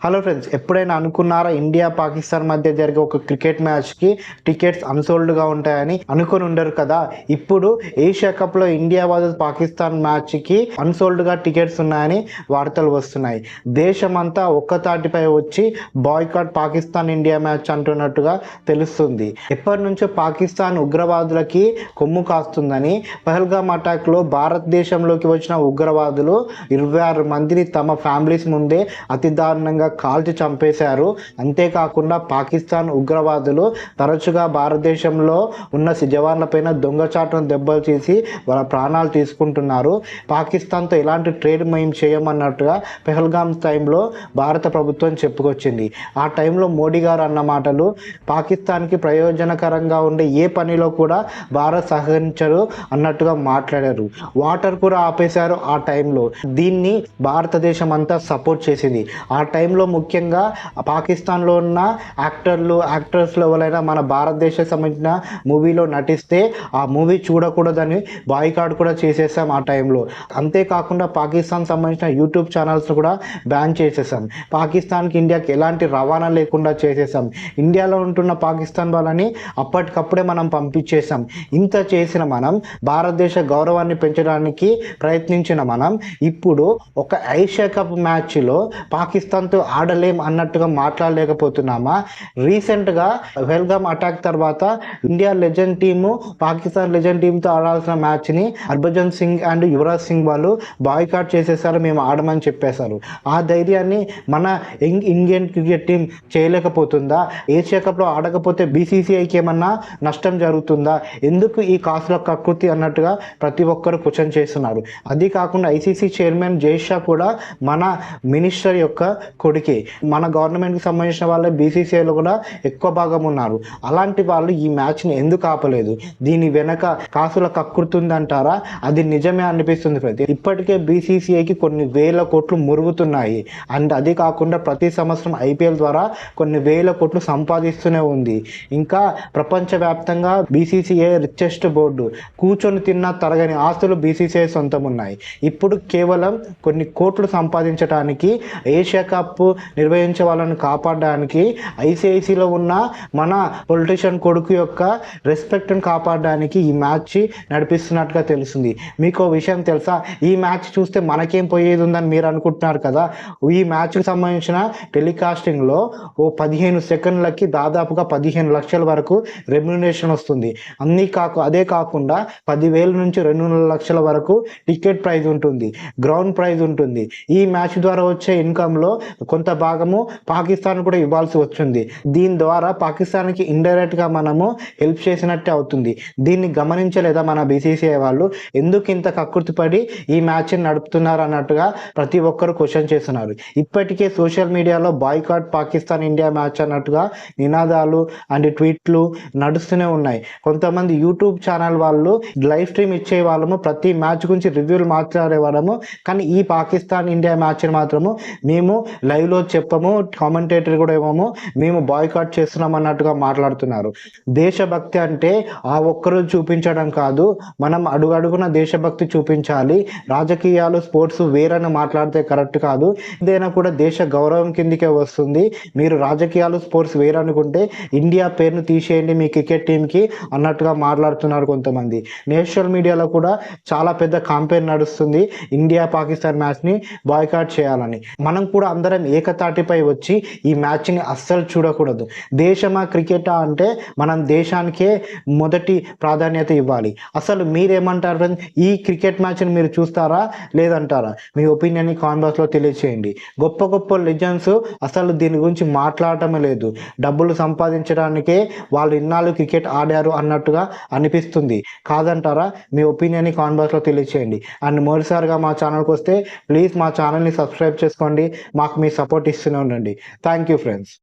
Hello friends ఎప్పుడైనా అనుకున్నారా India Pakistan మధ్య జరిగే ఒక క్రికెట్ మ్యాచ్కి టికెట్స్ అన్సోల్డ్గా ఉంటాయని? అనుకుని ఉండరు కదా. ఇప్పుడు ఏషియా కప్లో ఇండియా వర్సెస్ పాకిస్తాన్ మ్యాచ్కి అన్సోల్డ్గా టికెట్స్ ఉన్నాయని వార్తలు వస్తున్నాయి. దేశమంతా ఒక్కతాటిపై వచ్చి బాయ్కాట్ పాకిస్తాన్ ఇండియా మ్యాచ్ అంటున్నట్టుగా తెలుస్తుంది. ఎప్పటి నుంచో పాకిస్తాన్ ఉగ్రవాదులకి కొమ్ము కాస్తుందని పహల్గామ్ అటాక్లో భారతదేశంలోకి వచ్చిన ఉగ్రవాదులు ఇరవై ఆరు మందిని తమ ఫ్యామిలీస్ ముందే అతి దారుణంగా కాల్చి చంపేశారు. అంతేకాకుండా పాకిస్తాన్ ఉగ్రవాదులు తరచుగా భారతదేశంలో ఉన్న జవాన్లపైన దొంగచాటును దెబ్బలు చేసి వాళ్ళ ప్రాణాలు తీసుకుంటున్నారు. పాకిస్తాన్తో ఎలాంటి ట్రేడ్ మేము చేయమన్నట్టుగా పెహల్గామ్ టైంలో భారత ప్రభుత్వం చెప్పుకొచ్చింది. ఆ టైంలో మోడీ గారు అన్న మాటలు పాకిస్తాన్కి ప్రయోజనకరంగా ఉండే ఏ పనిలో కూడా భారత్ సహకరించరు అన్నట్టుగా మాట్లాడారు. వాటర్ కూడా ఆపేశారు ఆ టైంలో. దీన్ని భారతదేశం అంతా సపోర్ట్ చేసింది. ఆ టైంలో ముఖ్యంగా పాకిస్తాన్లో ఉన్న యాక్టర్లు యాక్టర్స్లో ఎవరైనా మన భారతదేశం సంబంధించిన మూవీలో నటిస్తే ఆ మూవీ చూడకూడదని బాయ్కాట్ కూడా చేసేసాం ఆ టైంలో. అంతేకాకుండా పాకిస్తాన్ సంబంధించిన యూట్యూబ్ ఛానల్స్ కూడా బ్యాన్ చేసేసాం. పాకిస్తాన్కి ఇండియాకి ఎలాంటి రవాణా లేకుండా చేసేసాం. ఇండియాలో ఉంటున్న పాకిస్తాన్ వాళ్ళని అప్పటికప్పుడే మనం పంపించేసాం. ఇంత చేసిన మనం భారతదేశ గౌరవాన్ని పెంచడానికి ప్రయత్నించిన మనం ఇప్పుడు ఒక ఏషియా కప్ మ్యాచ్లో పాకిస్తాన్తో ఆడలేం అన్నట్టుగా మాట్లాడలేకపోతున్నామా? రీసెంట్గా వెల్గమ్ అటాక్ తర్వాత India legend team Pakistan legend టీంతో ఆడాల్సిన మ్యాచ్ని హర్భజన్ సింగ్ అండ్ యువరాజ్ సింగ్ వాళ్ళు బాయ్కాట్ చేసేసారు మేము ఆడమని చెప్పేశారు. ఆ ధైర్యాన్ని మన ఇండియన్ క్రికెట్ టీం చేయలేకపోతుందా? ఏషియా కప్లో ఆడకపోతే బీసీసీఐకి ఏమన్నా నష్టం జరుగుతుందా? ఎందుకు ఈ కాసుల కకృతి అన్నట్టుగా ప్రతి ఒక్కరు క్వశ్చన్ చేస్తున్నారు. అది కాకుండా ఐసీసీ చైర్మన్ జైషా కూడా మన మినిస్టర్ యొక్క కొడుకే మన గవర్నమెంట్కి సంబంధించిన వాళ్ళే బీసీసీఐలో కూడా ఎక్కువ భాగం ఉన్నారు. అలాంటి వాళ్ళు ఈ మ్యాచ్ని ఎందుకు ఆపలేదు? దీని వెనక కాసుల కక్కుర్తుందంటారా? అది నిజమే అనిపిస్తుంది ప్రతి. ఇప్పటికే బీసీసీఐకి కొన్ని వేల కోట్లు మురుగుతున్నాయి. అండ్ అది కాకుండా ప్రతి సంవత్సరం ఐపీఎల్ ద్వారా కొన్ని వేల కోట్లు సంపాదిస్తూనే ఉంది. ఇంకా ప్రపంచవ్యాప్తంగా బీసీసీఐ రిచెస్ట్ బోర్డు కూర్చొని తిన్న తరగని ఆస్తులు బీసీసీఐ సొంతం ఉన్నాయి. ఇప్పుడు కేవలం కొన్ని కోట్లు సంపాదించడానికి ఏషియా కప్ నిర్వహించే వాళ్ళని కాపాడడానికి ఐసీఐసీలో ఉన్న మన పొలిటీషియన్ కొడుకు యొక్క రెస్పెక్ట్ని కాపాడడానికి ఈ మ్యాచ్ నడిపిస్తున్నట్టుగా తెలిసింది మీకు విషయం తెలుసా? ఈ మ్యాచ్ చూస్తే మనకేం పోయేది ఉందని మీరు అనుకుంటున్నారు కదా? ఈ మ్యాచ్కి సంబంధించిన టెలికాస్టింగ్లో ఓ పదిహేను సెకండ్లకి దాదాపుగా పదిహేను లక్షల వరకు రెమ్యునేషన్ వస్తుంది. అన్నీ కాకు అదే కాకుండా పదివేల నుంచి రెండు లక్షల వరకు టికెట్ ప్రైజ్ ఉంటుంది. గ్రౌండ్ ప్రైజ్ ఉంటుంది. ఈ మ్యాచ్ ద్వారా వచ్చే ఇన్కంలో కొంత భాగము పాకిస్తాన్ కూడా ఇవ్వాల్సి వచ్చింది. దీని ద్వారా పాకిస్తాన్కి ఇండైరెక్ట్గా మనము హెల్ప్ చేసినట్టే అవుతుంది. దీన్ని గమనించలేదా మన బీసీసీఐ వాళ్ళు? ఎందుకు ఇంత కక్కుర్తిపడి ఈ మ్యాచ్ని నడుపుతున్నారు అన్నట్టుగా ప్రతి ఒక్కరు క్వశ్చన్ చేస్తున్నారు. ఇప్పటికే సోషల్ మీడియాలో బాయ్కాట్ పాకిస్తాన్ ఇండియా మ్యాచ్ అన్నట్టుగా నినాదాలు అండ్ ట్వీట్లు నడుస్తూనే ఉన్నాయి. కొంతమంది యూట్యూబ్ ఛానల్ వాళ్ళు లైవ్ స్ట్రీమ్ ఇచ్చే వాళ్ళము ప్రతి మ్యాచ్ గురించి రివ్యూలు మాట్లాడే వాళ్ళము కానీ ఈ పాకిస్తాన్ ఇండియా మ్యాచ్ని మాత్రము మేము లైవ్లో చెప్పము కామెంటేటర్ కూడా ఏమో మేము బాయ్కాట్ చేస్తున్నాం అన్నట్టుగా మాట్లాడుతున్నారు. దేశభక్తి అంటే ఆ ఒక్కరోజు చూపించడం కాదు మనం అడుగడుగున దేశభక్తి చూపించాలి రాజకీయాలు స్పోర్ట్స్ వేరని మాట్లాడితే కరెక్ట్ కాదు ఏదైనా కూడా దేశ గౌరవం కిందికే వస్తుంది మీరు రాజకీయాలు స్పోర్ట్స్ వేరనుకుంటే ఇండియా పేరును తీసేయండి మీ క్రికెట్ టీంకి అన్నట్టుగా మాట్లాడుతున్నారు కొంతమంది. నేషనల్ మీడియాలో కూడా చాలా పెద్ద కాంపెయిన్ నడుస్తుంది ఇండియా పాకిస్తాన్ మ్యాచ్ని బాయ్కాట్ చేయాలని. మనం కూడా అందరం ఏకతాటిపై వచ్చి ఈ మ్యాచ్ని అస్సలు చూడకూడదు. దేశమా క్రికెటా అంటే మనం దేశానికే మొదటి ప్రాధాన్యత ఇవ్వాలి. అసలు మీరేమంటారు ఫ్రెండ్స్ ఈ క్రికెట్ మ్యాచ్ని మీరు చూస్తారా లేదంటారా? మీ ఒపీనియన్ని కామెంట్ తెలియచేయండి. గొప్ప గొప్ప లెజెండ్స్ అసలు దీని గురించి మాట్లాడటమే లేదు. డబ్బులు సంపాదించడానికే వాళ్ళు ఇన్నాళ్ళు క్రికెట్ ఆడారు అన్నట్టుగా అనిపిస్తుంది. కాదంటారా? మీ ఒపీనియన్ని కామెంట్ తెలియచేయండి. అండ్ మొదటిసారిగా మా ఛానల్కి వస్తే ప్లీజ్ మా ఛానల్ని సబ్స్క్రైబ్ చేసుకోండి. మాకు మీ సపోర్ట్ ఇస్తూనే ఉండండి. Thank you friends